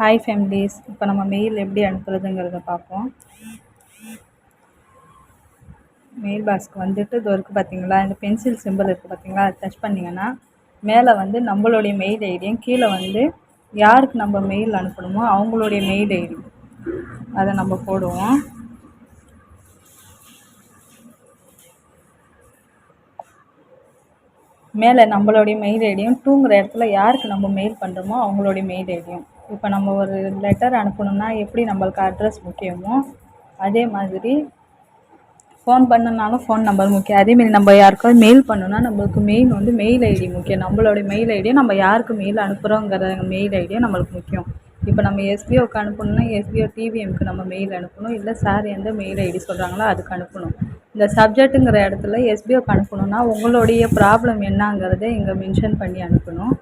Hi families இப்போ நம்ம mail எப்படி அனுப்புறதுங்கிறத பார்ப்போம். மெயில் பாக்ஸ்க்கு வந்துட்டு இது இருக்குது பார்த்தீங்களா இந்த பென்சில் சிம்பிள் இருக்குது பார்த்தீங்களா அதை டச் பண்ணிங்கன்னா மேலே வந்து நம்மளுடைய மெயில் ஐடியும் கீழே வந்து யாருக்கு நம்ம மெயில் அனுப்பணுமோ அவங்களுடைய மெயில் ஐடி அதை நம்ம போடுவோம். மேலே நம்மளுடைய மெயில் ஐடியும் டூங்கிற இடத்துல யாருக்கு நம்ம மெயில் பண்ணுறோமோ அவங்களுடைய மெயில் ஐடியும் இப்போ நம்ம ஒரு லெட்டர் அனுப்பணும்னா எப்படி நம்மளுக்கு அட்ரஸ் முக்கியமோ அதே மாதிரி ஃபோன் பண்ணனாலும் ஃபோன் நம்பர் முக்கியம். அதேமாரி நம்ம யாருக்காவது மெயில் பண்ணணும்னா நம்மளுக்கு மெயின் வந்து மெயில் ஐடி முக்கியம். நம்மளுடைய மெயில் ஐடியை நம்ம யாருக்கு மெயில் அனுப்புகிறோங்கிற மெயில் ஐடியா நம்மளுக்கு முக்கியம். இப்போ நம்ம எஸ்பிஓக்கு அனுப்பணும்னா எஸ்பிஓ டிவிஎம்க்கு நம்ம மெயில் அனுப்பணும். இல்லை சார் எந்த மெயில் ஐடி சொல்கிறாங்களோ அதுக்கு அனுப்பணும். இந்த சப்ஜெக்ட்டுங்கிற இடத்துல எஸ்பிஓக்கு அனுப்பணும்னா உங்களுடைய ப்ராப்ளம் என்னங்கிறத இங்கே மென்ஷன் பண்ணி அனுப்பணும்.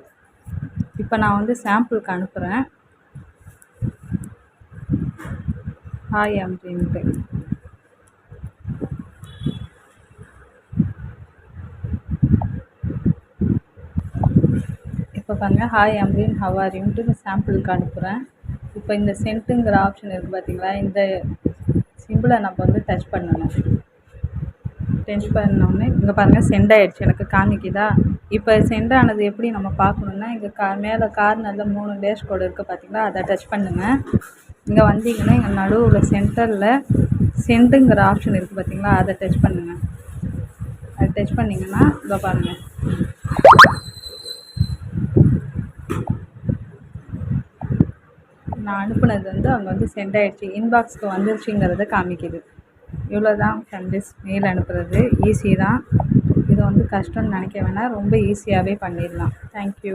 இப்போ நான் வந்து சாம்பிளுக்கு அனுப்புகிறேன் ஹாய் அப்படின்ட்டு இப்போ பாருங்கள் ஹாய் அம்ரீன் ஹவாரின்ட்டு இந்த சாம்பிளுக்கு அனுப்புகிறேன் இப்போ இந்த சென்ட்டுங்கிற ஆப்ஷன் இருக்குது பார்த்தீங்களா இந்த சிம்பிளை நம்ம வந்து டச் பண்ணணும். டச் பண்ணோடனே இங்கே பாருங்கள் சென்ட் ஆகிடுச்சு எனக்கு காமிக்குதா? இப்போ சென்ட் ஆனது எப்படி நம்ம பார்க்கணுன்னா இங்கே கா மேலே கார்னரில் மூணு டேஷ் கோடு இருக்குது பார்த்தீங்களா அதை டச் பண்ணுங்கள் இங்கே வந்தீங்கன்னா இங்கே நடுவில் சென்டரில் சென்டுங்கிற ஆப்ஷன் இருக்குது பார்த்தீங்களா அதை டச் பண்ணுங்கள் அதை டச் பண்ணிங்கன்னா இங்கே பாருங்கள் நான் அனுப்புனது வந்து அங்கே வந்து சென்ட் ஆகிடுச்சு இன்பாக்ஸ்க்கு வந்துருச்சுங்கிறத காமிக்குது. இவ்வளோ தான் ஃப்ரெண்ட்ஸ் மெயில் அனுப்புறது. ஈஸி தான். இது வந்து கஷ்டம்னு நினைக்க வேணால் ரொம்ப ஈஸியாகவே பண்ணிடலாம். தேங்க்யூ